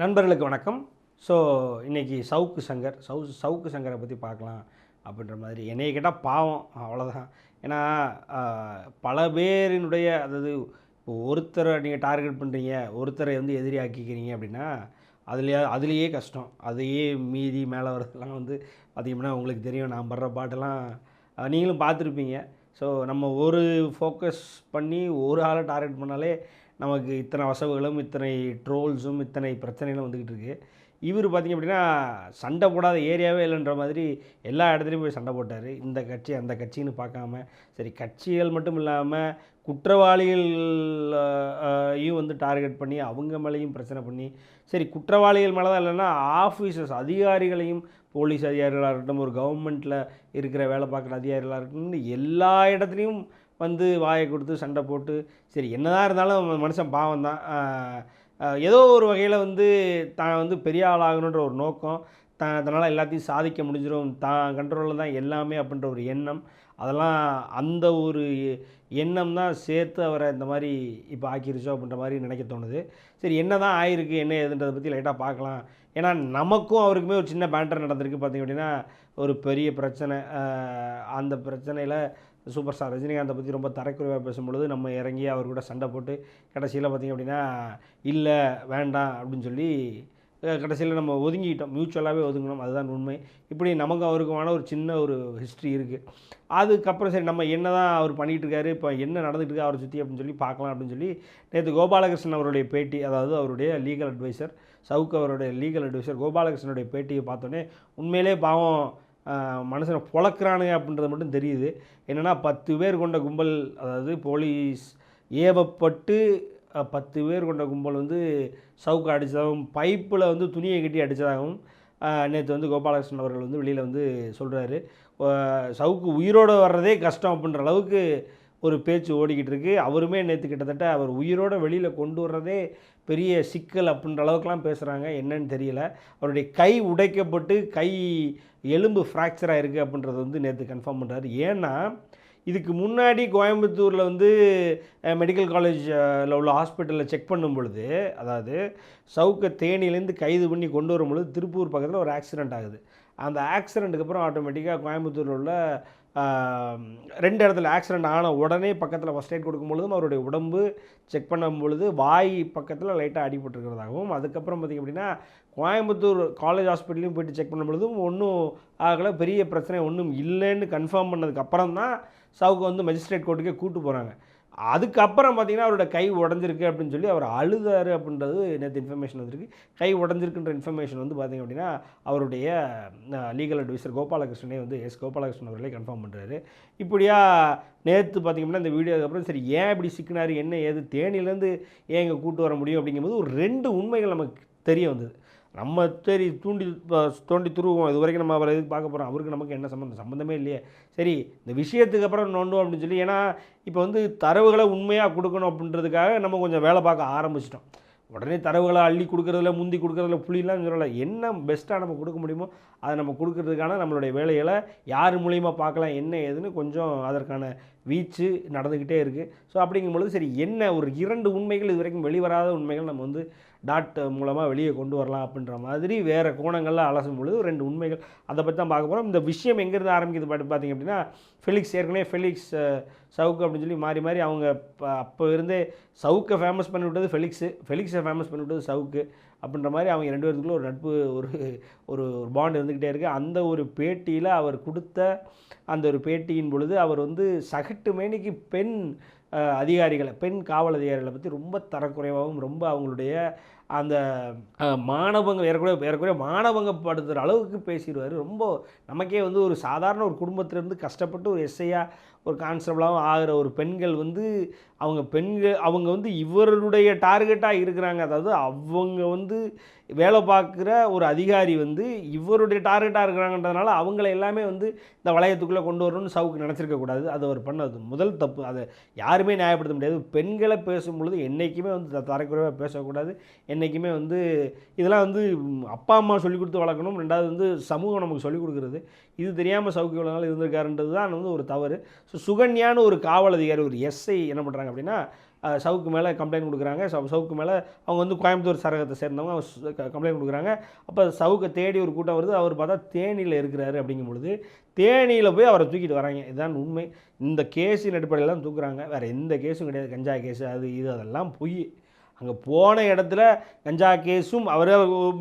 நண்பர்களுக்கு வணக்கம். ஸோ இன்றைக்கி சவுக்கு சங்கர் சவு சவுக்கு சங்கரை பற்றி பார்க்கலாம் அப்படின்ற மாதிரி. என்னைய கேட்டால் பாவம் அவ்வளோதான் ஏன்னா பல பேரினுடைய அதாவது இப்போ ஒருத்தரை நீங்கள் டார்கெட் பண்ணுறீங்க ஒருத்தரை வந்து எதிரி ஆக்கிக்கிறீங்க அப்படின்னா அதுலேயே அதுலேயே கஷ்டம். அதையே மீறி மேலே வரதெல்லாம் வந்து பார்த்திங்கன்னா உங்களுக்கு தெரியும். நான் படுற பாட்டெல்லாம் நீங்களும் பார்த்துருப்பீங்க. ஸோ நம்ம ஒரு ஃபோக்கஸ் பண்ணி ஒரு ஆளை டார்கெட் பண்ணாலே நமக்கு இத்தனை வசவுகளும் இத்தனை ட்ரோல்ஸும் இத்தனை பிரச்சனைகளும் வந்துக்கிட்டு இருக்குது இவர் பார்த்திங்க அப்படின்னா சண்டை போடாத ஏரியாவே இல்லைன்ற மாதிரி எல்லா இடத்துலையும் போய் சண்டை போட்டார். இந்த கட்சி அந்த கட்சின்னு பார்க்காம சரி கட்சிகள் மட்டும் இல்லாமல் குற்றவாளிகள் வந்து டார்கெட் பண்ணி அவங்க மேலேயும் பிரச்சனை பண்ணி சரி குற்றவாளிகள் மேலே தான் இல்லைன்னா ஆஃபீஸர்ஸ் அதிகாரிகளையும் போலீஸ் அதிகாரிகளாக இருக்கட்டும் ஒரு கவர்மெண்ட்டில் இருக்கிற வேலை பார்க்குற அதிகாரிகளாக இருக்கட்டும் எல்லா இடத்துலையும் வந்து வாயை கொடுத்து சண்டை போட்டு சரி என்னதான் இருந்தாலும் மனுஷன் பாவம் தான் ஏதோ ஒரு வகையில் வந்து தான் வந்து பெரிய ஆளாகணுன்ற ஒரு நோக்கம் தான் அதனால் எல்லாத்தையும் சாதிக்க முடிஞ்சிடும் தான் கண்ட்ரோலில் தான் எல்லாமே அப்படின்ற ஒரு எண்ணம். அதெல்லாம் அந்த ஒரு எண்ணம் தான் சேர்த்து அவரை இந்த மாதிரி இப்போ ஆக்கிருச்சோ அப்படின்ற மாதிரி நினைக்க தோணுது. சரி என்ன தான் ஆயிருக்கு என்ன ஏதுன்றதை பற்றி லைட்டாக பார்க்கலாம். ஏன்னா நமக்கும் அவருக்குமே ஒரு சின்ன பேண்டர் நடந்திருக்கு பார்த்திங்க அப்படின்னா ஒரு பெரிய பிரச்சனை. அந்த பிரச்சனையில் சூப்பர் ஸ்டார் ரஜினிகாந்தை பற்றி ரொம்ப தரக்குறைவாக பேசும்பொழுது நம்ம இறங்கி அவர் கூட சண்டை போட்டு கடைசியில் பார்த்திங்க அப்படின்னா இல்லை வேண்டாம் அப்படின்னு சொல்லி கடைசியில் நம்ம ஒதுங்கிட்டோம். மியூச்சுவலாகவே ஒதுங்கினோம். அதுதான் உண்மை. இப்படி நமக்கு அவருக்குமான ஒரு சின்ன ஒரு ஹிஸ்ட்ரி இருக்குது அதுக்கப்புறம் சரி நம்ம என்ன தான் அவர் பண்ணிகிட்ருக்காரு இப்போ என்ன நடந்துகிட்டு இருக்கு அவரை சுற்றி அப்படின்னு சொல்லி பார்க்கலாம் அப்படின்னு சொல்லி நேற்று கோபாலகிருஷ்ணன் அவருடைய பேட்டி அதாவது அவருடைய லீகல் அட்வைசர் சவுக்கு அவருடைய லீகல் அட்வைசர் கோபாலகிருஷ்ணனுடைய பேட்டியை பார்த்தோன்னே உண்மையிலே பாவம் மனுஷனை பொழக்கிறானுங்க அப்படின்றது மட்டும் தெரியுது. என்னென்னா பத்து பேர் கொண்ட கும்பல் அதாவது போலீஸ் ஏவப்பட்டு பத்து பேர் கொண்ட கும்பல் வந்து சவுக்கு அடித்ததாகவும் பைப்பில் வந்து துணியை கட்டி அடித்ததாகவும் நேற்று வந்து கோபாலகிருஷ்ணன் அவர்கள் வந்து வெளியில் வந்து சொல்கிறாரு சவுக்கு உயிரோடு வர்றதே கஷ்டம் அப்படின்ற அளவுக்கு ஒரு பேச்சு ஓடிக்கிட்டு இருக்கு. அவருமே நேற்று கிட்டத்தட்ட அவர் உயிரோட வெளியில் கொண்டு வர்றதே பெரிய சிக்கல் அப்படின்ற அளவுக்குலாம் பேசுகிறாங்க என்னன்னு தெரியல. அவருடைய கை உடைக்கப்பட்டு கை எலும்பு ஃப்ராக்சர் ஆகிருக்கு அப்படின்றத வந்து நேற்று கன்ஃபார்ம் பண்ணுறாரு ஏன்னா இதுக்கு முன்னாடி கோயம்புத்தூரில் வந்து மெடிக்கல் காலேஜில் உள்ள ஹாஸ்பிட்டலில் செக் பண்ணும் பொழுது அதாவது சவுக்க தேனியிலேருந்து கைது பண்ணி கொண்டு வரும் பொழுது திருப்பூர் பக்கத்தில் ஒரு ஆக்சிடெண்ட் ஆகுது. அந்த ஆக்சிடெண்ட்டுக்கு அப்புறம் ஆட்டோமேட்டிக்காக கோயம்புத்தூரில் உள்ள ரெண்டு இடத்துல ஆக்சிடெண்ட் ஆன உடனே பக்கத்தில் ஃபஸ்ட் எய்ட் கொடுக்கும் பொழுதும் அவருடைய உடம்பு செக் பண்ணும் பொழுது வாய் பக்கத்தில் லைட்டாக அடிபட்டுருக்கிறதாகவும் அதுக்கப்புறம் பார்த்திங்க அப்படின்னா கோயம்புத்தூர் காலேஜ் ஹாஸ்பிட்டலையும் போயிட்டு செக் பண்ணும் பொழுதும் ஒன்றும் ஆகலை பெரிய பிரச்சனை ஒன்றும் இல்லைன்னு கன்ஃபார்ம் பண்ணதுக்கப்புறம் தான் சவுக்கு வந்து மஜிஸ்ட்ரேட் கோர்ட்டுக்கே கூட்டு போகிறாங்க அதுக்கப்புறம் பார்த்தீங்கன்னா அவரோட கை உடஞ்சிருக்கு அப்படின்னு சொல்லி அவர் அழுதார் அப்படின்றது நேற்று இன்ஃபர்மேஷன் வந்திருக்கு. கை உடஞ்சிருக்குன்ற இன்ஃபர்மேஷன் வந்து பார்த்திங்க அப்படின்னா அவருடைய லீகல் அட்வைசர் கோபாலகிருஷ்ணனே வந்து எஸ் கோபாலகிருஷ்ணன் அவர்களே கன்ஃபார்ம் பண்ணுறாரு இப்படியா நேற்று பார்த்தீங்கன்னா இந்த வீடியோக்கு அப்புறம் சரி ஏன் இப்படி சிக்கினார் என்ன ஏது தேனியிலேருந்து ஏன் இங்கே கூட்டு வர முடியும் அப்படிங்கும்போது ஒரு ரெண்டு உண்மைகள் நமக்கு தெரிய வந்தது. நம்ம சரி தூண்டி தோண்டி துருவோம். இது வரைக்கும் நம்ம அவரை எதுக்கு பார்க்க போகிறோம் அவருக்கு நமக்கு என்ன சம்மந்தம் சம்மந்தமே இல்லையே. சரி இந்த விஷயத்துக்கு அப்புறம் நோண்டும் அப்படின்னு சொல்லி ஏன்னா இப்போ வந்து தரவுகளை உண்மையாக கொடுக்கணும் அப்படின்றதுக்காக நம்ம கொஞ்சம் வேலை பார்க்க ஆரம்பிச்சிட்டோம். உடனே தரவுகளை அள்ளி கொடுக்குறதுல முந்தி கொடுக்குறதுல புளிலாம் சொல்லலை. என்ன பெஸ்ட்டாக நம்ம கொடுக்க முடியுமோ அதை நம்ம கொடுக்கறதுக்கான நம்மளுடைய வேலைகளை யார் மூலியமாக பார்க்கலாம் என்ன ஏதுன்னு கொஞ்சம் அதற்கான வீச்சு நடந்துக்கிட்டே இருக்குது ஸோ அப்படிங்கும் பொழுது சரி என்ன ஒரு இரண்டு உண்மைகள் இது வரைக்கும் வெளிவராத உண்மைகள் நம்ம வந்து டாட் மூலமாக வெளியே கொண்டு வரலாம் அப்படின்ற மாதிரி வேறு கோணங்களில் அலசும் பொழுது ரெண்டு உண்மைகள். அதை பற்றி தான் பார்க்க போகிறோம் இந்த விஷயம் எங்கேருந்து ஆரம்பிக்குது பாட்டு பார்த்தீங்க அப்படின்னா ஃபெலிக்ஸ் ஏற்கனவே ஃபெலிக்ஸ் சவுக்கு அப்படின்னு சொல்லி மாறி மாறி அவங்க ப- அப்போ இருந்தே சவுக்கை ஃபேமஸ் பண்ணி விட்டது ஃபெலிக்ஸு ஃபெலிக்ஸை ஃபேமஸ் பண்ணி விட்டது சவுக்கு அப்படின்ற மாதிரி அவங்க ரெண்டு பேருக்குள்ள ஒரு நட்பு ஒரு ஒரு ஒரு பாண்ட் இருந்துக்கிட்டே இருக்குது அந்த ஒரு பேட்டியில் அவர் கொடுத்த அந்த ஒரு பேட்டியின் பொழுது அவர் வந்து சகட்டு மேனிக்கு பெண் அதிகாரிகளை பெண் காவல் அதிகாரிகளை பற்றி ரொம்ப தரக்குறைவாகவும் ரொம்ப அவங்களுடைய அந்த மாணவங்க மானபங்க ஏறக்குறைய ஏறக்குறைய மானபங்கப்படுத்துகிற அளவுக்கு பேசிடுவார். ரொம்ப நமக்கே வந்து ஒரு சாதாரண ஒரு குடும்பத்திலேருந்து கஷ்டப்பட்டு ஒரு எஸ்ஐயாக ஒரு கான்ஸ்டபிளாகவும் ஆகிற ஒரு பெண்கள் வந்து அவங்க பெண்கள் அவங்க வந்து இவருடைய டார்கெட்டாக இருக்கிறாங்க. அதாவது அவங்க வந்து வேலை பார்க்குற ஒரு அதிகாரி வந்து இவருடைய டார்கெட்டாக இருக்கிறாங்கன்றதுனால அவங்கள எல்லாமே வந்து இந்த வளையத்துக்குள்ளே கொண்டு வரணும்னு சவுக்கு நினச்சிருக்கக்கூடாது அது அவர் பண்ணது முதல் தப்பு. அதை யாருமே நியாயப்படுத்த முடியாது. பெண்களை பேசும் பொழுது என்றைக்குமே வந்து தரக்குறைவாக பேசக்கூடாது. என்றைக்குமே வந்து இதெல்லாம் வந்து அப்பா அம்மா சொல்லிக் கொடுத்து வளர்க்கணும். ரெண்டாவது வந்து சமூகம் நமக்கு சொல்லிக் கொடுக்குறது. இது தெரியாமல் சவுக்கு இவ்வளோ நாள் இருந்திருக்காருன்றது தான் வந்து ஒரு தவறு. ஸோ சுகன்யான்னு ஒரு காவல் அதிகாரி ஒரு எஸ்ஐ என்ன பண்ணுறாங்க அப்படின்னா சவுக்கு மேலே கம்ப்ளைண்ட் கொடுக்குறாங்க. சவு சவுக்கு மேலே அவங்க வந்து கோயம்புத்தூர் சரகத்தை சேர்ந்தவங்க கம்ப்ளைண்ட் கொடுக்குறாங்க. அப்போ சவுக்கை தேடி ஒரு கூட்டம் வருது. அவர் பார்த்தா தேனியில் இருக்கிறாரு அப்படிங்கும் பொழுது தேனியில் போய் அவரை தூக்கிட்டு வராங்க. இதுதான் உண்மை. இந்த கேஸின் அடிப்படையில் தான் தூக்குறாங்க. வேறு எந்த கேஸும் கிடையாது. கஞ்சா கேஸு அது இது அதெல்லாம் பொய். அங்கே போன இடத்துல கஞ்சா கேஸும் அவரே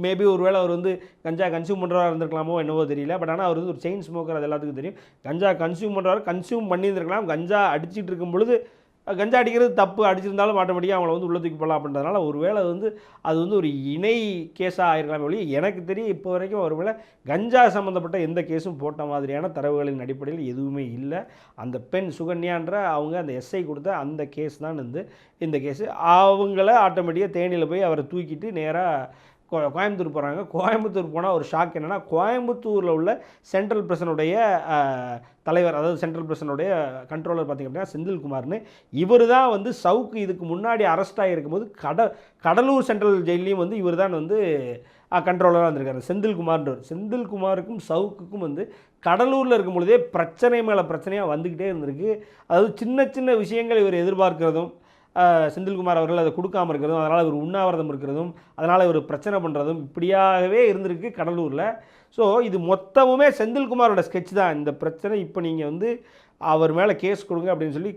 மேபி ஒருவேளை அவர் வந்து கஞ்சா கன்சியூம் பண்ணுறவராக இருந்திருக்கலாமோ என்னவோ தெரியல. பட் ஆனால் அவர் வந்து ஒரு செயின் ஸ்மோக்கர் அது எல்லாத்துக்கும் தெரியும். கஞ்சா கன்சியூம் பண்ணுறவர் கன்சியூம் பண்ணியிருந்திருக்கலாம். கஞ்சா அடிச்சிட்டு இருக்கும் பொழுது கஞ்சா அடிக்கிறது தப்பு அடிச்சிருந்தாலும் ஆட்டோமேட்டிக்காக அவங்கள வந்து உள்ள தூக்கி போடலாம் அப்படின்றதுனால ஒருவேளை வந்து அது வந்து ஒரு இணை கேஸாக ஆயிருக்கலாம் ஒழிய எனக்கு தெரியும் இப்போ வரைக்கும் ஒருவேளை கஞ்சா சம்மந்தப்பட்ட எந்த கேஸும் போட்ட மாதிரியான தரவுகளின் அடிப்படையில் எதுவுமே இல்லை. அந்த பெண் சுகன்யான்ற அவங்க அந்த எஸ்ஐ கொடுத்த அந்த கேஸ் தான் வந்து இந்த கேஸு அவங்கள ஆட்டோமேட்டிக்காக தேனியில் போய் அவரை தூக்கிட்டு நேராக கோயம்புத்தூர் போகிறாங்க கோயம்புத்தூர் போனால் ஒரு ஷாக் என்னென்னா கோயம்புத்தூரில் உள்ள சென்ட்ரல் பிரசனுடைய தலைவர் அதாவது சென்ட்ரல் பிரசனுடைய கண்ட்ரோலர் பார்த்திங்க அப்படின்னா செந்தில்குமார்னு. இவர் தான் வந்து சவுக்கு இதுக்கு முன்னாடி அரெஸ்ட் ஆகியிருக்கும்போது கட கடலூர் சென்ட்ரல் ஜெயிலையும் வந்து இவர் தான் வந்து கண்ட்ரோலராக இருந்திருக்காரு. செந்தில்குமார்ன்றவர். செந்தில்குமாருக்கும் சவுக்குக்கும் வந்து கடலூரில் இருக்கும் பொழுதே பிரச்சனை மேலே பிரச்சனையாக வந்துக்கிட்டே இருந்திருக்கு. அதாவது சின்ன சின்ன விஷயங்கள் இவர் எதிர்பார்க்கிறதும் செந்தில்குமார் அவர்கள் அதை கொடுக்காம இருக்கிறதும் அதனால் இவர் உண்ணாவிரதம் இருக்கிறதும் அதனால் இவர் பிரச்சனை பண்ணுறதும் இப்படியாகவே இருந்திருக்கு கடலூரில். ஸோ இது மொத்தமுமே செந்தில்குமாரோட ஸ்கெட்ச் தான். இந்த பிரச்சனை இப்போ நீங்கள் வந்து அவர் மேலே கேஸ் கொடுங்க அப்படின்னு சொல்லி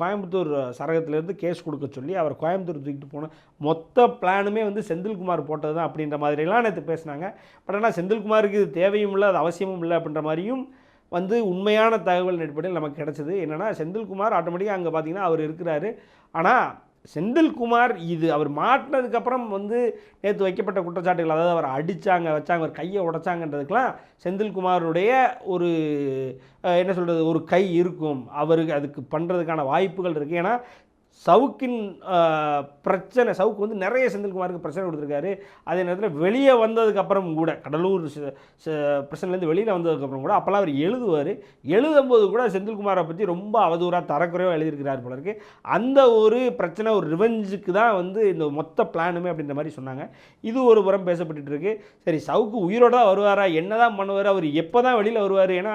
கோயம்புத்தூர் சரகத்திலேருந்து கேஸ் கொடுக்க சொல்லி அவர் கோயம்புத்தூர் தூக்கிட்டு போன மொத்த பிளானுமே வந்து செந்தில்குமார் போட்டது தான் அப்படின்ற மாதிரிலாம் நேற்று பேசினாங்க. பட் ஆனால் செந்தில்குமாருக்கு இது தேவையும் இல்லை அது அவசியமும் இல்லை அப்படின்ற மாதிரியும் வந்து உண்மையான தகவல் அடிப்படையில் நமக்கு கிடச்சிது. என்னென்னா செந்தில்குமார் ஆட்டோமேட்டிக்காக அங்கே பார்த்தீங்கன்னா அவர் இருக்கிறாரு. ஆனால் செந்தில்குமார் இது அவர் மாட்டினதுக்கப்புறம் வந்து நேற்று வைக்கப்பட்ட குற்றச்சாட்டுகள் அதாவது அவர் அடித்தாங்க வச்சாங்க அவர் கையை உடைச்சாங்கன்றதுக்கெலாம் செந்தில்குமாருடைய ஒரு என்ன சொல்கிறது ஒரு கை இருக்கும். அவருக்கு அதுக்கு பண்ணுறதுக்கான வாய்ப்புகள் இருக்குது ஏன்னா சவுக்கின் பிரச்சனை சவுக்கு வந்து நிறைய செந்தில்குமாருக்கு பிரச்சனை கொடுத்துருக்காரு. அதே நேரத்தில் வெளியே வந்ததுக்கப்புறம் கூட கடலூர் பிரச்சனைலேருந்து வெளியில் வந்ததுக்கப்புறம் கூட அப்போல்லாம் அவர் எழுதுவார். எழுதும்போது கூட செந்தில்குமாரை பற்றி ரொம்ப அவதூறாக தரக்குறைவாக எழுதியிருக்கிறார் போல இருக்கு. அந்த ஒரு பிரச்சனை ஒரு ரிவெஞ்சுக்கு தான் வந்து இந்த மொத்த பிளானுமே அப்படின்ற மாதிரி சொன்னாங்க. இது ஒரு புறம் பேசப்பட்டுட்டு இருக்கு. சரி சவுக்கு உயிரோட தான் வருவாரா? என்ன தான் பண்ணுவார்? அவர் எப்போ தான் வெளியில் வருவார்? ஏன்னா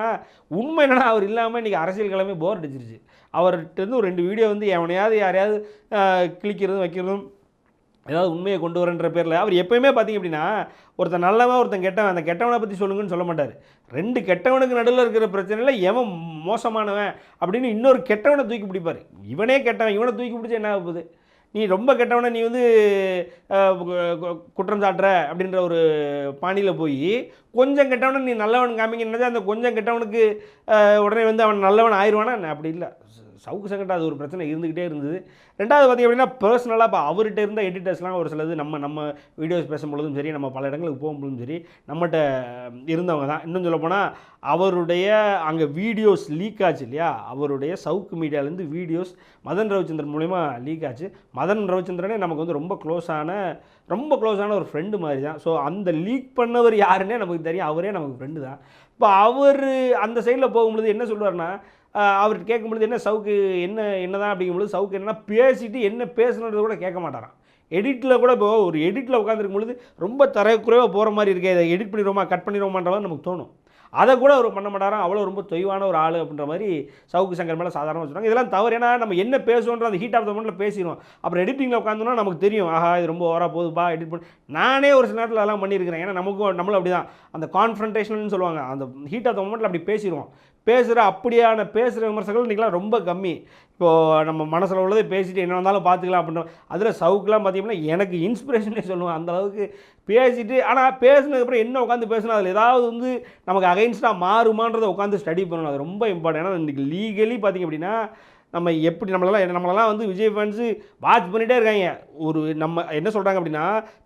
உண்மை என்னன்னா அவர் இல்லாமல் இன்றைக்கி அரசியல் கிழமை போர் அடிச்சிருச்சு. அவர்கிட்டருந்து ஒரு ரெண்டு வீடியோ வந்து எவனையாவது யாரையாவது கிளிக்கிறதும் கிழிக்கிறதும் வைக்கிறதும் ஏதாவது உண்மையை கொண்டு வரன்ற பேரில் அவர் எப்போயுமே பார்த்தீங்க அப்படின்னா ஒருத்தன் நல்லவன் ஒருத்தன் கெட்டவன் அந்த கெட்டவனை பற்றி சொல்லுங்கன்னு சொல்ல மாட்டார். ரெண்டு கெட்டவனுக்கு நடுவில் இருக்கிற பிரச்சனையில் எவன் மோசமானவன் அப்படின்னு இன்னொரு கெட்டவனை தூக்கி பிடிப்பார். இவனே கெட்டவன் இவனை தூக்கி பிடிச்சா என்ன ஆகுது நீ ரொம்ப கெட்டவனை நீ வந்து கு- குற்றம் சாட்டுற அப்படின்ற ஒரு பாணியில் போய் கொஞ்சம் கெட்டவனை நீ நல்லவன் காமிங்கன்னா அந்த கொஞ்சம் கெட்டவனுக்கு உடனே வந்து அவன் நல்லவன் ஆயிடுவானா என்ன? அப்படி இல்லை சவுக்கு சங்கட்டா அது ஒரு பிரச்சனை இருந்துக்கிட்டே இருந்தது. ரெண்டாவது பார்த்திங்க அப்படின்னா பர்சனலாக இப்போ அவர்கிட்ட இருந்த எடிட்டர்ஸ்லாம் ஒரு சிலது நம்ம நம்ம வீடியோஸ் பேசும்பொழுதும் சரி நம்ம பல இடங்களுக்கு போகும்பொழுதும் சரி நம்மகிட்ட இருந்தவங்க தான். இன்னும் சொல்லப்போனால் அவருடைய அங்கே வீடியோஸ் லீக் ஆச்சு இல்லையா? அவருடைய சவுக்கு மீடியாலேருந்து வீடியோஸ் மதன் ரவிச்சந்திரன் மூலிமா லீக் ஆச்சு. மதன் ரவிச்சந்திரனே நமக்கு வந்து ரொம்ப க்ளோஸான ரொம்ப க்ளோஸான ஒரு ஃப்ரெண்டு மாதிரி தான். ஸோ அந்த லீக் பண்ணவர் யாருன்னே நமக்கு தெரியும். அவரே நமக்கு ஃப்ரெண்டு தான். இப்போ அவர் அந்த சைடில் போகும்பொழுது என்ன சொல்லுவார்னா அவர் கேட்கும்பொழுது என்ன சவுக்கு என்ன என்னதான் அப்படிங்கும்பொழுது சவுக்கு என்னன்னா பேசிட்டு என்ன பேசணுன்றது கூட கேட்க மாட்டாராம். எடிட்டில் கூட இப்போ ஒரு எடிட்டில் உட்காந்துருக்கும் பொழுது ரொம்ப தரக்குறைவாக போகிற மாதிரி இருக்கே இதை எடிட் பண்ணிடுவோமா கட் பண்ணிடுவோமான்ற மாதிரி நமக்கு தோணும். அதை கூட அவர் பண்ண மாட்டாராம். அவ்வளோ ரொம்ப தொய்வான ஒரு ஆள் அப்படின்ற மாதிரி சவுக்கு சங்கர் மேலே சாதாரணமாக சொல்கிறாங்க இதெல்லாம் தவறு. ஏன்னா நம்ம என்ன பேசுவோன்ற அந்த ஹீட் ஆஃப் த மொமெண்ட்டில் பேசிடுவோம். அப்புறம் எடிட்டிங்கில் உட்காந்தோம்னா நமக்கு தெரியும். ஆஹா இது ரொம்ப ஓரா போகுதுப்பா எடிட் பண்ணி. நானே ஒரு சில நேரத்தில் அதெல்லாம் பண்ணியிருக்கிறேன். ஏன்னா நமக்கும் நம்மளும் அப்படி தான் அந்த கான்ஃபரன்டேஷன் சொல்லுவாங்க. அந்த ஹீட் ஆஃப் த மொமெண்ட்டில் அப்படி பேசிடுவோம். பேசுகிற அப்படியான பேசுகிற விமர்சகர்கள் இன்றைக்கெலாம் ரொம்ப கம்மி. இப்போது நம்ம மனசில் உள்ளதை பேசிட்டு என்ன வந்தாலும் பார்த்துக்கலாம் அப்படின்னு அதில் சவுக்கெலாம் பார்த்தீங்கன்னா எனக்கு இன்ஸ்பிரேஷனே சொல்லுவேன். அந்தளவுக்கு பேசிட்டு ஆனால் பேசினதுக்கப்புறம் என்ன உட்காந்து பேசணும் அதில் ஏதாவது வந்து நமக்கு அகைன்ஸ்டாக மாறுமான்றதை உட்காந்து ஸ்டடி பண்ணணும். அது ரொம்ப இம்பார்ட்டன் ஏன்னா இன்றைக்கி லீகலி பார்த்தீங்க அப்படின்னா நம்ம எப்படி நம்மளெல்லாம் நம்மளெல்லாம் வந்து விஜய் ஃபேன்ஸு வாட்ச் பண்ணிகிட்டே இருக்காங்க. ஒரு நம்ம என்ன சொல்கிறாங்க அப்படின்னா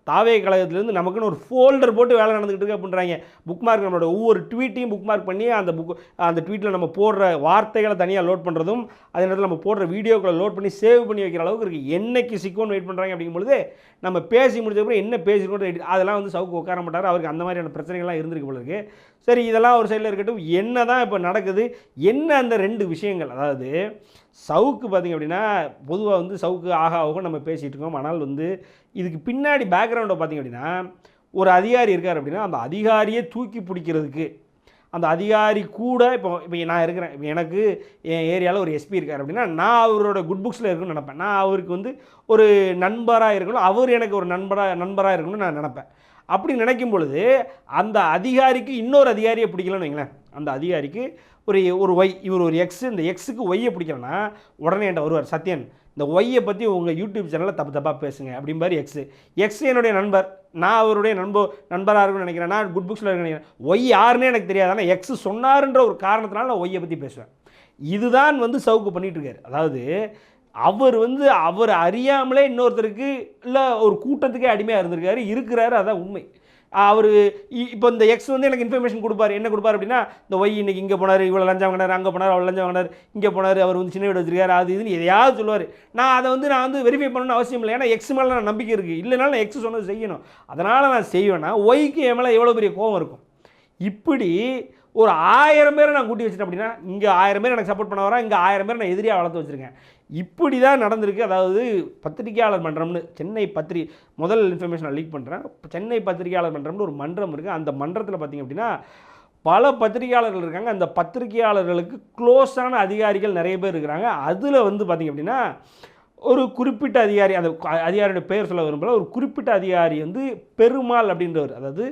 தாவே கழகத்துலேருந்து நமக்குன்னு ஒரு ஃபோல்டர் போட்டு வேலை நடந்துக்கிட்டு இருக்கு அப்படின்றாங்க. புக் மார்க் நம்மளோட ஒவ்வொரு ட்வீட்டையும் புக் மார்க் பண்ணி அந்த புக் அந்த ட்வீட்டில் நம்ம போடுற வார்த்தைகளை தனியாக லோட் பண்ணுறதும் அதே நேரத்தில் நம்ம போடுற வீடியோக்களை லோட் பண்ணி சேவ் பண்ணி வைக்கிற அளவுக்கு இருக்குது என்னைக்கு சிக்கோன்னு வெயிட் பண்ணுறாங்க அப்படிங்கும்பொழுது நம்ம பேசி முடிச்சப்பறம் என்ன பேசிக்கணும் அதெல்லாம் வந்து சவுக்கு உட்கார மாட்டார். அவருக்கு அந்த மாதிரியான பிரச்சனைகள்லாம் இருந்திருக்கு போல இருக்குது சரி இதெல்லாம் ஒரு சைடில் இருக்கட்டும். என்ன தான் இப்போ நடக்குது? என்ன அந்த ரெண்டு விஷயங்கள்? அதாவது சவுக்கு பார்த்திங்க அப்படின்னா பொதுவாக வந்து சவுக்கு ஆகா ஆகும் நம்ம பேசிகிட்டு இருக்கோம். ஆனால் வந்து இதுக்கு பின்னாடி பேக்ரவுண்டை பார்த்திங்க அப்படின்னா ஒரு அதிகாரி இருக்கார் அப்படின்னா அந்த அதிகாரியை தூக்கி பிடிக்கிறதுக்கு அந்த அதிகாரி கூட இப்போ இப்போ நான் இருக்கிறேன். இப்போ எனக்கு என் ஏரியாவில் ஒரு எஸ்பி இருக்கார் அப்படின்னா நான் அவரோட குட் புக்ஸில் இருக்குன்னு நினப்பேன். நான் அவருக்கு வந்து ஒரு நண்பராக இருக்கணும். அவர் எனக்கு ஒரு நண்பராக நண்பராக இருக்கணும்னு நான் நினப்பேன். அப்படி நினைக்கும் பொழுது அந்த அதிகாரிக்கு இன்னொரு அதிகாரியை பிடிக்கலன்னு வைங்களேன். அந்த அதிகாரிக்கு ஒரு ஒரு ஒய் இவர் ஒரு எக்ஸ் இந்த எக்ஸுக்கு ஒய்யை பிடிக்கலன்னா உடனே என்கிட்ட வருவார் சத்யன் இந்த ஒய்யை பற்றி உங்கள் யூடியூப் சேனலில் தப்பு தப்பாக பேசுங்க அப்படிம்பாரு எக்ஸு எக்ஸ் என்னுடைய நண்பர். நான் அவருடைய நண்போ நண்பராக இருக்குன்னு நினைக்கிறேன். நான் குட் புக்ஸில் நினைக்கிறேன். ஒய் யாருன்னே எனக்கு தெரியாது. ஆனால் எக்ஸ் சொன்னாருன்ற ஒரு காரணத்தினால நான் ஒய்யை பற்றி பேசுவேன். இதுதான் வந்து சவுக்கு பண்ணிகிட்டு இருக்காரு. அதாவது அவர் வந்து அவர் அறியாமலே இன்னொருத்தருக்கு இல்லை ஒரு கூட்டத்துக்கே அடிமையாக இருந்திருக்காரு. இருக்கிறாரு அதான் உண்மை. அவர் இப்போ இந்த எக்ஸ் வந்து எனக்கு இன்ஃபர்மேஷன் கொடுப்பாரு. என்ன கொடுப்பாரு அப்படின்னா இந்த ஒய் இன்னைக்கு இங்கே போனார் இவ்வளோ லஞ்சம் வாங்கினார் அங்கே போனார் அவ்வளோ லஞ்சம் வாங்கினார் இங்கே போனார் அவர் வந்து சின்ன வீடு வச்சிருக்காரு அது இதுன்னு எதையாவது சொல்லுவார். நான் அதை வந்து நான் வந்து வெரிஃபை பண்ணணும்னு அவசியம் இல்லை. ஏன்னா எக்ஸ் மேலே நான் நம்பிக்கை இருக்குது இல்லைனாலும் நான் எக்ஸ் சொன்னது செய்யணும். அதனால் நான் செய்வேன்னா ஒய்க்கு என் மேலே எவ்வளோ பெரிய கோவம் இருக்கும்? இப்படி ஒரு ஆயிரம் பேரை நான் கூட்டி வச்சிட்டேன் அப்படின்னா இங்கே ஆயிரம் பேர் எனக்கு சப்போர்ட் பண்ண வரேன் இங்கே ஆயிரம் பேர் நான் எதிரியாக வளர்த்து வச்சுருக்கேன். இப்படி தான் நடந்திருக்கு. அதாவது பத்திரிகையாளர் மன்றம்னு சென்னை பத்திரி முதல் இன்ஃபர்மேஷன் நான் லீக் பண்ணுறேன் சென்னை பத்திரிகையாளர் மன்றம்னு ஒரு மன்றம் இருக்குது அந்த மன்றத்தில் பார்த்திங்க அப்படின்னா பல பத்திரிகையாளர்கள் இருக்காங்க. அந்த பத்திரிகையாளர்களுக்கு க்ளோஸான அதிகாரிகள் நிறைய பேர் இருக்கிறாங்க. அதில் வந்து பார்த்திங்க அப்படின்னா ஒரு குறிப்பிட்ட அதிகாரி அந்த அதிகாரியோட பெயர் சொல்ல விரும்பல. ஒரு குறிப்பிட்ட அதிகாரி வந்து பெருமாள் அப்படின்றவர். அதாவது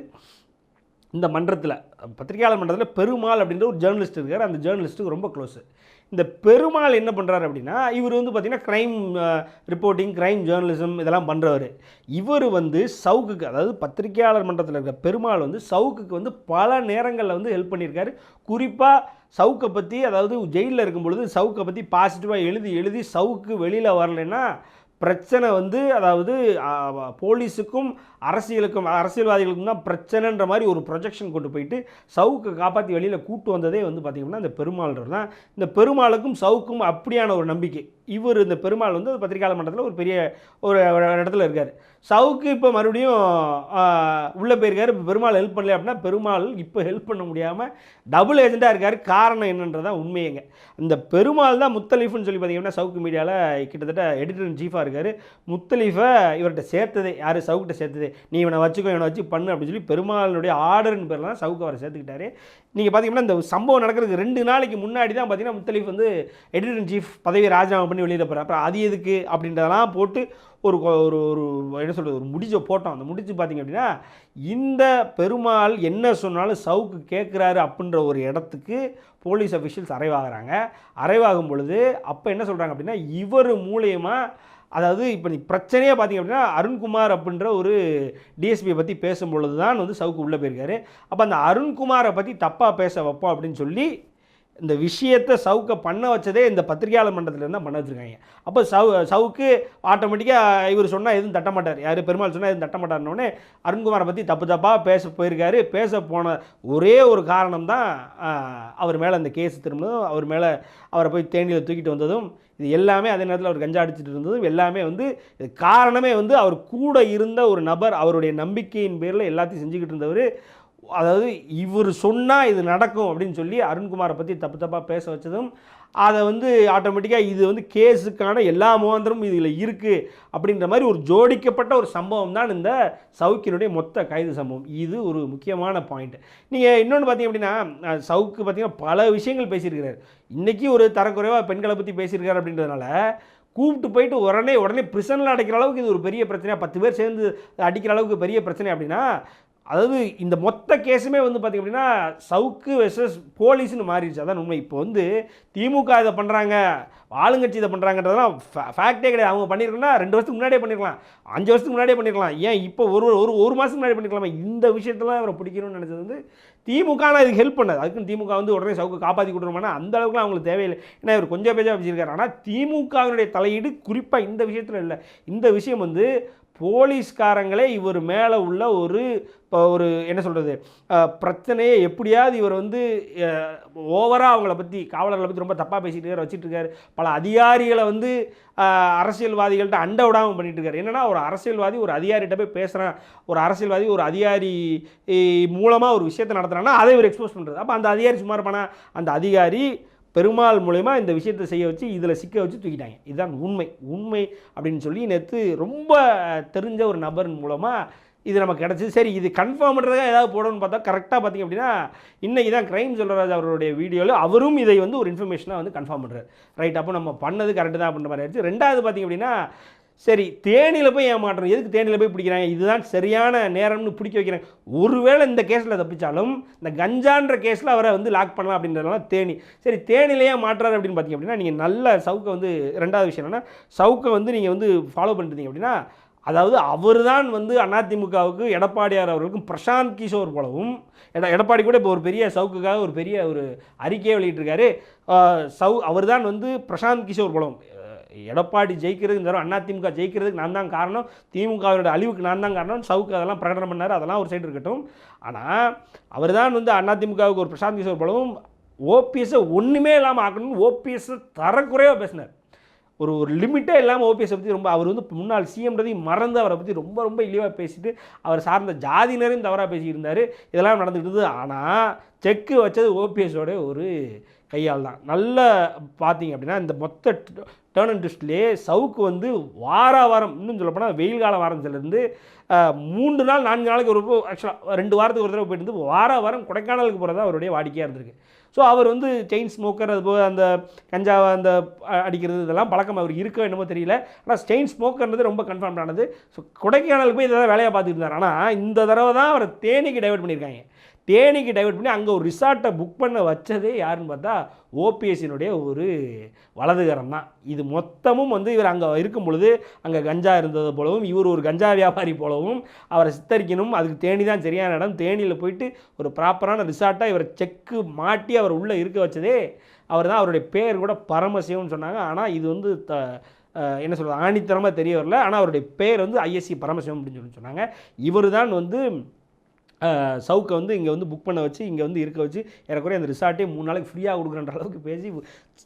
இந்த மன்றத்தில் பத்திரிகையாளர் மன்றத்தில் பெருமாள் அப்படின்ற ஒரு ஜேர்னலிஸ்ட் இருக்கார். அந்த ஜேர்னலிஸ்ட்டுக்கு ரொம்ப க்ளோஸு இந்த பெருமாள் என்ன பண்ணுறாரு அப்படின்னா இவர் வந்து பார்த்திங்கன்னா க்ரைம் ரிப்போர்ட்டிங் க்ரைம் ஜேர்னலிசம் இதெல்லாம் பண்ணுறவர் இவர் வந்து சவுக்குக்கு அதாவது பத்திரிகையாளர் மன்றத்தில் இருக்க பெருமாள் வந்து சவுக்குக்கு வந்து பல நேரங்களில் வந்து ஹெல்ப் பண்ணியிருக்காரு. குறிப்பாக சவுக்கை பற்றி அதாவது ஜெயிலில் இருக்கும் பொழுது சவுக்கை பற்றி பாசிட்டிவாக எழுதி எழுதி சவுக்கு வெளியில் வரலைன்னா பிரச்சனை வந்து அதாவது போலீஸுக்கும் அரசியலுக்கும் அரசியல்வாதிகளுக்கும் தான் பிரச்சனைன்ற மாதிரி ஒரு ப்ரொஜெக்ஷன் கொண்டு போயிட்டு சவுக்கு காப்பாற்றி வெளியில் கூட்டு வந்ததே வந்து பார்த்திங்கன்னா இந்த பெருமாள்ன்றது தான். இந்த பெருமாளுக்கும் சவுக்கும் அப்படியான ஒரு நம்பிக்கை. இவர் இந்த பெருமாள் வந்து பத்திரிகையாளர் மன்றத்தில் ஒரு பெரிய ஒரு இடத்துல இருக்கார். சவுக்கு இப்போ மறுபடியும் உள்ளே போயிருக்காரு. இப்போ பெருமாள் ஹெல்ப் பண்ணல அப்படின்னா பெருமாள் இப்போ ஹெல்ப் பண்ண முடியாமல் டபுள் ஏஜெண்ட்டாக இருக்கார். காரணம் என்னன்றதான் உண்மையேங்க. இந்த பெருமாள் தான் முத்தலீஃப்னு சொல்லி பார்த்தீங்கன்னா சவுக்கு மீடியாவில் கிட்டத்தட்ட எடிட்டர் இன் சீஃபாக இருக்கார். முத்தலீஃபை இவர்கிட்ட சேர்த்ததே யார் சவுக்கிட்ட சேர்த்ததே? நீ இவனை வச்சுக்கோ இவனை வச்சு பண்ணு அப்படின்னு சொல்லி பெருமாளுடைய ஆர்டர்னு பேரில் தான் சவுக்கு அவரை சேர்த்துக்கிட்டாரு. நீங்கள் பார்த்தீங்கன்னா இந்த சம்பவம் நடக்கிறதுக்கு ரெண்டு நாளைக்கு முன்னாடி தான் பார்த்தீங்கன்னா முத்தலீஃப் வந்து எடிட்டர் இன் சீஃப் பதவி ராஜினாமா பண்ணி வெளியில் போகிறார் அப்புறம் அது எதுக்கு அப்படின்றதெல்லாம் போட்டு ஒரு ஒரு ஒரு என்ன சொல்கிறது ஒரு முடிச்ச போட்டோம். அந்த முடிச்சு பார்த்தீங்க அப்படின்னா இந்த பெருமாள் என்ன சொன்னாலும் சவுக்கு கேட்குறாரு அப்படின்ற ஒரு இடத்துக்கு போலீஸ் அஃபிஷியல்ஸ் அரைவாகிறாங்க அரைவாகும் பொழுது அப்போ என்ன சொல்கிறாங்க அப்படின்னா இவர் மூலயமா அதாவது இப்போ நீ பிரச்சனையே பார்த்தீங்க அப்படின்னா அருண்குமார் அப்படின்ற ஒரு டிஎஸ்பியை பற்றி பேசும்பொழுது தான் வந்து சவுக்கு உள்ளே போயிருக்காரு. அப்போ அந்த அருண்குமாரை பற்றி தப்பாக பேச வைப்போம் அப்படின்னு சொல்லி இந்த விஷயத்தை சவுக்கை பண்ண வச்சதே இந்த பத்திரிகையாளர் மன்றத்தில் தான் பண்ண வச்சுருக்காங்க. அப்போ சவு சவுக்கு ஆட்டோமேட்டிக்காக இவர் சொன்னால் எதுவும் தட்ட மாட்டார். யார் பெருமாள் சொன்னால் எதுவும் தட்ட மாட்டார்னோடனே அருண்குமாரை பற்றி தப்பு தப்பாக பேச போயிருக்காரு. பேச போன ஒரே ஒரு காரணம் தான் அவர் மேலே அந்த கேஸ் திரும்பினதும் அவர் மேலே அவரை போய் தேனியில் தூக்கிட்டு வந்ததும் இது எல்லாமே அதே நேரத்தில் அவர் கஞ்சா அடிச்சுட்டு இருந்ததும் எல்லாமே வந்து இது காரணமே வந்து அவர் கூட இருந்த ஒரு நபர் அவருடைய நம்பிக்கையின் பேரில் எல்லாத்தையும் செஞ்சுக்கிட்டு இருந்தவர் அதாவது இவர் சொன்னால் இது நடக்கும் அப்படின்னு சொல்லி அருண்குமாரை பற்றி தப்பு தப்பாக பேச வச்சதும் அதை வந்து ஆட்டோமேட்டிக்காக இது வந்து கேஸுக்கான எல்லா முகாந்திரமும் இதில் இருக்குது அப்படின்ற மாதிரி ஒரு ஜோடிக்கப்பட்ட ஒரு சம்பவம் தான் இந்த சவுக்கினுடைய மொத்த கைது சம்பவம். இது ஒரு முக்கியமான பாயிண்ட் நீங்கள் இன்னொன்று பார்த்தீங்க அப்படின்னா சவுக்கு பார்த்தீங்கன்னா பல விஷயங்கள் பேசியிருக்கிறார். இன்றைக்கி ஒரு தரக்குறைவாக பெண்களை பற்றி பேசியிருக்காரு அப்படின்றதுனால கூப்பிட்டு போயிட்டு உடனே உடனே ப்ரிசனில் அடைக்கிற அளவுக்கு இது ஒரு பெரிய பிரச்சனையாக பத்து பேர் சேர்ந்து அடிக்கிற அளவுக்கு பெரிய பிரச்சனை அப்படின்னா அதாவது இந்த மொத்த கேஸுமே வந்து பார்த்திங்க அப்படின்னா சவுக்கு வெர்சஸ் போலீஸ்னு மாறிடுச்சு. அதான் உண்மை. இப்போ வந்து திமுக இதை பண்ணுறாங்க ஆளுங்கட்சி இதை பண்ணுறாங்கன்றதெல்லாம் ஃபேக்டே கிடையாது. அவங்க பண்ணியிருக்கோம்னா ரெண்டு வருஷத்துக்கு முன்னாடியே பண்ணிருக்கலாம். அஞ்சு வருஷத்துக்கு முன்னாடியே பண்ணிருக்கலாம். ஏன் இப்போ ஒரு ஒரு ஒரு மாதத்துக்கு முன்னாடி பண்ணிருக்கலாமா? இந்த விஷயத்தெல்லாம் அவரை பிடிக்கணும்னு நினச்சது வந்து திமுக ஆனால் இதுக்கு ஹெல்ப் பண்ணது. அதுக்குன்னு திமுக வந்து உடனே சவுக்கு காப்பாற்றி கொடுத்துருமானா அந்த அளவுக்குலாம் அவங்களுக்கு தேவையில்லை. ஏன்னா இவர் கொஞ்சம் பேஜாக வச்சிருக்காரு. ஆனால் திமுகவினுடைய தலையீடு குறிப்பாக இந்த விஷயத்தில் இல்லை. இந்த விஷயம் வந்து போலீஸ்காரங்களே இவர் மேலே உள்ள ஒரு இப்போ ஒரு என்ன சொல்கிறது பிரச்சனையை எப்படியாவது இவர் வந்து ஓவராக அவங்கள பற்றி காவலர்களை பற்றி ரொம்ப தப்பாக பேசிகிட்டு இருக்காரு வச்சுட்டு இருக்காரு. பல அதிகாரிகளை வந்து அரசியல்வாதிகள்கிட்ட அண்ட விடாமல் பண்ணிட்டு இருக்காரு. என்னன்னா ஒரு அரசியல்வாதி ஒரு அதிகாரிகிட்ட போய் பேசுகிறான் ஒரு அரசியல்வாதி ஒரு அதிகாரி மூலமாக ஒரு விஷயத்தை நடத்துகிறான்னா அதை இவர் எக்ஸ்போஸ் பண்ணுறது அப்போ அந்த அதிகாரி சும்மா இருப்பானா? அந்த அதிகாரி பெருமாள் மூலயமா இந்த விஷயத்தை செய்ய வச்சு இதில் சிக்க வச்சு தூக்கிட்டாங்க. இதுதான் உண்மை. உண்மை அப்படின்னு சொல்லி நேற்று ரொம்ப தெரிஞ்ச ஒரு நபர் மூலமாக இது நமக்கு கிடச்சிது. சரி இது கன்ஃபார்ம் பண்ணுறதா ஏதாவது போடணும்னு பார்த்தா கரெக்டாக பார்த்தீங்க அப்படின்னா இன்றைக்கி தான் கிரைம் சொல்கிறாஜ் அவருடைய வீடியோவில் அவரும் இதை வந்து ஒரு இன்ஃபர்மேஷனாக வந்து கன்ஃபார்ம் பண்ணுறாரு ரைட் அப்போ நம்ம பண்ணது கரெக்டு தான் அப்படின்ற மாதிரி ஆயிடுச்சு. ரெண்டாவது பார்த்தீங்க அப்படின்னா சரி தேனியில் போய் ஏமாற்றணும். எதுக்கு தேனியில் போய் பிடிக்கிறாங்க? இதுதான் சரியான நேரம்னு பிடிக்க வைக்கிறாங்க ஒருவேளை இந்த கேஸில் தப்பிச்சாலும் இந்த கஞ்சான்ற கேஸில் அவரை வந்து லாக் பண்ணலாம் அப்படின்றதுனால தேனி. சரி தேனிலேயே மாற்றுறாரு அப்படின்னு பார்த்தீங்க அப்படின்னா நீங்கள் நல்ல சவுக்கை வந்து ரெண்டாவது விஷயம் என்னென்னா சவுக்கை வந்து நீங்கள் வந்து ஃபாலோ பண்ணிட்டீங்க அப்படின்னா அதாவது அவர் தான் வந்து அதிமுகவுக்கு எடப்பாடியார் அவர்களுக்கும் பிரசாந்த் கிஷோர் போலவும் எட எடப்பாடி கூட இப்போ ஒரு பெரிய சவுக்குக்காக ஒரு பெரிய ஒரு அறிக்கையை வெளியிட்டிருக்காரு. சவு அவர் தான் வந்து பிரசாந்த் கிஷோர் போலவும். எடப்பாடி ஜெயிக்கிறதுக்கு இந்த அண்ணா அதிமுக ஜெயிக்கிறதுக்கு நான் தான் காரணம். திமுகவினோட அழிவுக்கு நான் தான் காரணம். சவுக்கு அதெல்லாம் பிரகடனம் பண்ணார். அதெல்லாம் ஒரு சைடு இருக்கட்டும். ஆனால் அவர் தான் வந்து அதிமுகவுக்கு ஒரு பிரசாந்த் கிஷோர் போலவும் ஓபிஎஸ்ஸை ஒன்றுமே இல்லாமல் ஆக்கணும்னு ஓபிஎஸ்ஸை தரக்குறையாக பேசினார். ஒரு ஒரு லிமிட்டே இல்லாமல் ஓபிஎஸ்ஸை பற்றி ரொம்ப அவர் வந்து முன்னாள் சிஎம்ன்றதையும் மறந்து அவரை பற்றி ரொம்ப ரொம்ப இழிவாக பேசிட்டு அவர் சார்ந்த ஜாதியினரையும் தவறாக பேசியிருந்தார். இதெல்லாம் நடந்துக்கிட்டு இருந்தது. ஆனால் செக்கு வச்சது ஓபிஎஸோட ஒரு கையால் தான். நல்ல பார்த்தீங்க அப்படின்னா இந்த மொத்த டேர்ன் அண்ட் ட்விஸ்ட்லேயே சவுக்கு வந்து வார வாரம் இன்னும் சொல்லப்போனால் வெயில் கால வாரத்துலேருந்து மூன்று நாள் நான்கு நாளைக்கு ஒரு ஆக்சுவலாக ரெண்டு வாரத்துக்கு ஒரு தடவை போயிட்டு இருந்து வார வாரம் கொடைக்கானலுக்கு போகிறதா அவருடைய வாடிக்கையாக இருந்திருக்கு. ஸோ அவர் வந்து செயின் ஸ்மோக்கர் அது போக அந்த கஞ்சாவை அந்த அடிக்கிறது இதெல்லாம் பழக்கம் அவர் இருக்கோ என்னமோ தெரியல. ஆனால் செயின் ஸ்மோக்கர்ன்றது ரொம்ப கன்ஃபார்ம் ஆனது. ஸோ கொடைக்கானலுக்கு போய் இதை வேலையாக பார்த்துட்டு இருந்தார். ஆனால் இந்த தடவை தான் அவரை தேனிக்கு டைவர்ட் பண்ணியிருக்காங்க. தேனிக்கு டைவர்ட் பண்ணி அங்கே ஒரு ரிசார்ட்டை புக் பண்ண வச்சதே யாருன்னு பார்த்தா ஓபிஎஸ்சினுடைய ஒரு வலதுகரம் தான். இது மொத்தமும் வந்து இவர் அங்கே இருக்கும் பொழுது அங்கே கஞ்சா இருந்தது போலவும் இவர் ஒரு கஞ்சா வியாபாரி போலவும் அவரை சித்தரிக்கணும். அதுக்கு தேனி தான் சரியான இடம். தேனியில் போயிட்டு ஒரு ப்ராப்பரான ரிசார்ட்டாக இவரை செக்கு மாட்டி அவர் உள்ளே இருக்க வச்சதே அவர் தான் அவருடைய பேர் கூட பரமசிவம்னு சொன்னாங்க. ஆனால் இது வந்து த என்ன சொல்கிறது ஆணித்தரமாக தெரிய வரல ஆனால் அவருடைய பேர் வந்து ஐஎஸ்சி பரமசிவம் அப்படின்னு சொல்லி சொன்னாங்க. இவர் தான் வந்து சவுக்கை வந்து இங்கே வந்து புக் பண்ண வச்சு இங்கே வந்து இருக்க வச்சு ஏறக்குறைய அந்த ரிசார்ட்டே மூணு நாளைக்கு ஃப்ரீயாக கொடுக்குறன்ற அளவுக்கு பேசி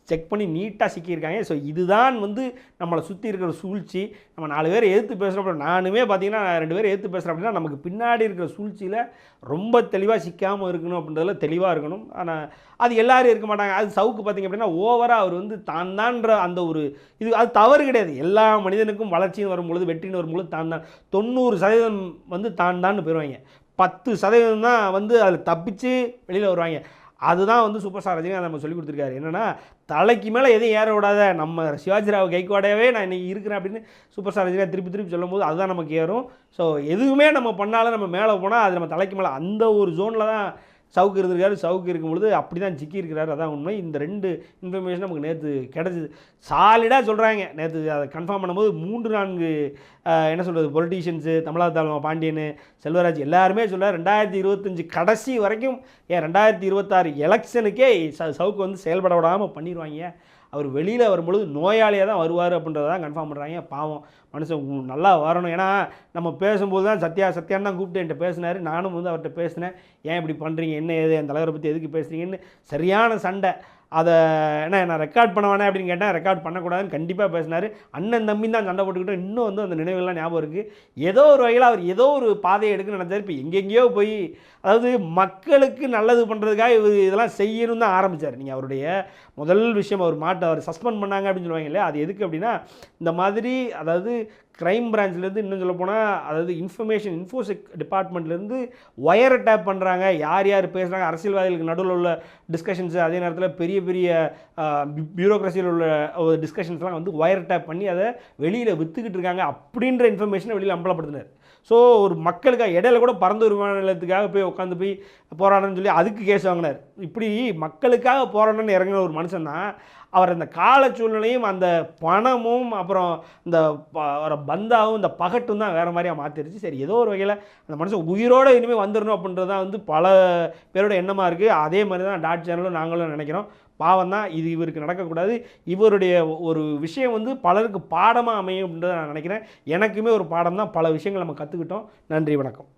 செக் பண்ணி நீட்டாக சிக்கியிருக்காங்க. ஸோ இதுதான் வந்து நம்மளை சுற்றி இருக்கிற சூழ்ச்சி. நம்ம நாலு பேர் எதிர்த்து பேசுகிறோம் நானுமே பார்த்தீங்கன்னா நான் ரெண்டு பேர் எதிர்த்து பேசுகிறேன் அப்படின்னா நமக்கு பின்னாடி இருக்கிற சூழ்ச்சியில் ரொம்ப தெளிவாக சிக்காமல் இருக்கணும் அப்படின்றதுல தெளிவாக இருக்கணும். ஆனால் அது எல்லோரும் இருக்க மாட்டாங்க. அது சவுக்கு பார்த்தீங்க அப்படின்னா ஓவராக அவர் வந்து தான் தான்ற அந்த ஒரு இது அது தவறு கிடையாது. எல்லா மனிதனுக்கும் வளர்ச்சின்னு வரும்பொழுது வெற்றின்னு வரும்பொழுது தான் தான் தொண்ணூறு சதவீதம் வந்து தான் தான் போயிடுவாங்க பத்து சதவீதம் தான் வந்து அதில் தப்பிச்சு வெளியில் வருவாங்க. அதுதான் வந்து சூப்பர் ஸ்டார் ரஜினிகாந்த் நம்ம சொல்லி கொடுத்துருக்காரு. என்னென்னா தலைக்கு மேலே எதையும் ஏற விடாத நம்ம சிவாஜிராவ் கைக்குவாடையவே நான் இன்றைக்கி இருக்கிறேன் அப்படின்னு சூப்பர் ஸ்டார் ரஜினிகாந்த் திருப்பி திருப்பி சொல்லும்போது அதுதான் நமக்கு ஏறும். ஸோ எதுவுமே நம்ம பண்ணாலும் நம்ம மேலே போனால் அது நம்ம தலைக்கு மேலே அந்த ஒரு ஜோனில் தான் சவுக்கு இருந்திருக்காரு சவுக்கு இருக்கும் பொழுது அப்படி தான் சிக்கி இருக்கிறாரு அதான் உண்மை. இந்த ரெண்டு இன்ஃபர்மேஷன் நமக்கு நேற்று கிடச்சிது. சாலிடாக சொல்கிறாங்க நேற்று அதை கன்ஃபார்ம் பண்ணும்போது மூன்று நான்கு என்ன சொல்கிறது பொலிட்டீஷியன்ஸு தமிழக தலைமை பாண்டியன் செல்வராஜ் எல்லாருமே சொல்ல ரெண்டாயிரத்தி இருபத்தஞ்சு கடைசி வரைக்கும் ஏன் ரெண்டாயிரத்தி இருபத்தாறு எலெக்ஷனுக்கே ச சவுக்கு வந்து செயல்பட விடாமல் பண்ணிடுவாங்க அவர் வெளியில் வரும்பொழுது நோயாளியாக தான் வருவார் அப்படின்றத தான் கன்ஃபார்ம் பண்ணுறாங்க பாவம். மனுஷன் நல்லா வரணும். ஏன்னா நம்ம பேசும்போது தான் சத்யா சத்யான் தான் கூப்பிட்டு என்கிட்ட பேசினார். நானும் வந்து அவர்கிட்ட பேசினேன். ஏன் இப்படி பண்ணுறீங்க என்ன ஏது? என் தலைவரை பற்றி எதுக்கு பேசுகிறீங்கன்னு சரியான சண்டை. அதை என்ன நான் ரெக்கார்ட் பண்ண அப்படின்னு கேட்டேன் ரெக்கார்ட் பண்ணக்கூடாதுன்னு கண்டிப்பாக பேசினார். அண்ணன் தம்பி தான் சண்டை போட்டுக்கிட்டோம் இன்னும் வந்து அந்த நினைவுகள்லாம் ஞாபகம் இருக்குது ஏதோ ஒரு வகையில் அவர் ஏதோ ஒரு பாதையை எடுக்கணும்னு நினச்சார். இப்போ எங்கெங்கேயோ போய் அதாவது மக்களுக்கு நல்லது பண்ணுறதுக்காக இவர் இதெல்லாம் செய்யணும் தான் ஆரம்பித்தார் நீங்கள் அவருடைய முதல் விஷயம் அவர் மாட்டை அவர் சஸ்பெண்ட் பண்ணாங்க அப்படின்னு சொல்லுவாங்க இல்லையா? அது எதுக்கு அப்படின்னா இந்த மாதிரி அதாவது க்ரைம் பிரான்ச்லேருந்து இன்னும் சொல்ல போனால் அதாவது இன்ஃபர்மேஷன் இன்ஃபோசெக் டிபார்ட்மெண்ட்லேருந்து ஒயரை டேப் பண்ணுறாங்க யார் யார் பேசுகிறாங்க அரசியல்வாதிகளுக்கு நடுவில் உள்ள டிஸ்கஷன்ஸு அதே நேரத்தில் பெரிய பெரிய பியூரோக்ரஸியில் உள்ள டிஸ்கஷன்ஸ்லாம் வந்து ஒயர் டேப் பண்ணி அதை வெளியில் விற்றுக்கிட்டு இருக்காங்க. அப்படின்ற இன்ஃபர்மேஷனை வெளியில் அம்பலப்படுத்தினார். ஸோ ஒரு மக்களுக்காக இடையில கூட பறந்து விமான நிலையத்துக்காக போய் உட்காந்து போய் போராடணும்னு சொல்லி அதுக்கு கேஸ் வாங்கினார். இப்படி மக்களுக்காக போராடணும்னு இறங்கின ஒரு மனுஷன் தான் அவர் அந்த கால சூழ்நிலையும் அந்த பணமும் அப்புறம் இந்த பந்தாவும் இந்த பகட்டும் தான் வேறு மாதிரியாக மாற்றிருச்சு சரி ஏதோ ஒரு வகையில் அந்த மனுஷன் உயிரோடு இனிமேல் வந்துடணும் அப்படின்றது தான் வந்து பல பேரோட எண்ணமாக இருக்குது அதே மாதிரி தான் டாட் சேனலும் நாங்களும் நினைக்கிறோம். பாவம் தான் இது இவருக்கு நடக்கக்கூடாது. இவருடைய ஒரு விஷயம் வந்து பலருக்கு பாடமாக அமையும் அப்படின்றத நான் நினைக்கிறேன். எனக்குமே ஒரு பாடம் தான் பல விஷயங்கள் நம்ம கற்றுக்கிட்டோம் நன்றி வணக்கம்.